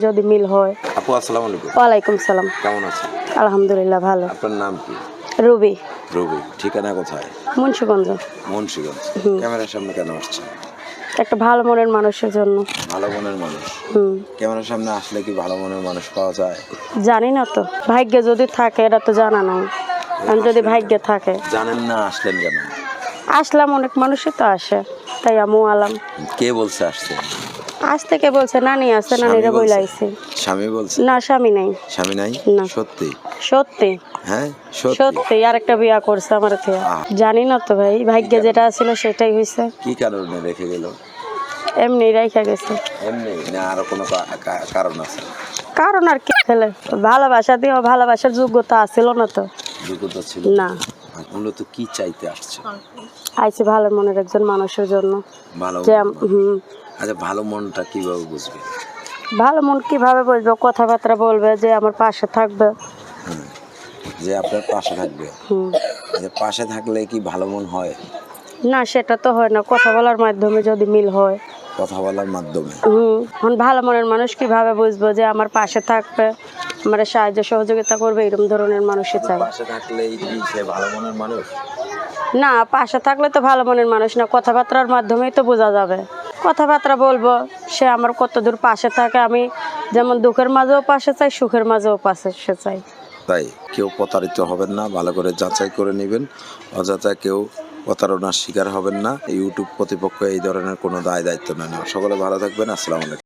যদি মিল হয়। আপু আসসালামু আলাইকুম। ওয়ালাইকুম সালাম। কেমন আছেন? আলহামদুলিল্লাহ ভালো। আপনার নাম কি? রুবি। রবি ঠিকানা কোথায়? মুন্সিগঞ্জ। মুন্সিগঞ্জ। ক্যামেরার সামনে কেন আসছেন? একটা ভালো মনের মানুষের জন্য। ভালো মনের মানুষ। হুম। ক্যামেরার সামনে আসলে কি ভালো মনের মানুষ পাওয়া যায়? জানি না তো। ভাগ্যে যদি থাকে এটা তো জানা নাই। আমি যদি ভাগ্যে থাকে। জানেন না আসলেন কেন? আসলাম অনেক মানুষই তো আসে। তাই আমু আলাম। কে বলছে আসছে আজ থেকে বলছে নানি আছে নানিরা বলছে? বইলাইছে স্বামী বলছে? না স্বামী নাই। স্বামী নাই? না। সত্যি? সত্যি? হ্যাঁ সত্যি। সত্যি আরেকটা বিয়া করছে আমার থেকে। জানি না তো ভাই ভাগ্যে যেটা ছিল সেটাই হইছে। কি কারণে রেখে গেল? এমনি রাইখা গেছে। এমনি? না আরও কোনো কারণ আছে? কারণ আর কি ছেলে ভালোবাসা দিয়ে ভালোবাসার যোগ্যতা আছিল না তো। যোগ্যতা ছিল? না। আর মূলত কি চাইতে আসছে? আইছি ভালো মনের একজন মানুষের জন্য। ভালো হুম। আচ্ছা ভালো মনটা কীভাবে বুঝবে? ভালো মন কীভাবে বলব কথাবার্তা বলবে যে আমার পাশে থাকবে। যে আপনার পাশে থাকবে। যে পাশে থাকলে কি ভালো মন হয়? না সেটা তো হয় না। কথা বলার মাধ্যমে যদি মিল হয়। কথা বলার মাধ্যমে। হুম এখন ভালো মনের মানুষ কীভাবে বুঝব যে আমার পাশে থাকবে? আমার সাহায্য সহযোগিতা করবে এরকম ধরনের মানুষই চাই পাশে থাকলেই কি সে ভালো মনের মানুষ? না পাশে থাকলে তো ভালো মনের মানুষ না। কথাবার্তার মাধ্যমেই তো বোঝা যাবে। কথাবার্তা বলব। সে আমার কত দূর পাশে থাকে, আমি যেমন দুঃখের মাঝেও পাশে চাই, সুখের মাঝেও পাশে সে চাই। তাই কেউ প্রতারিত হবেন না, ভালো করে যাচাই করে নেবেন। অযথা কেউ প্রতারণার শিকার হবেন না। ইউটিউব কর্তৃপক্ষ এই ধরনের কোনো দায় দায়িত্ব নেয় না। সকলে ভালো থাকবেন, আসসালামু আলাইকুম।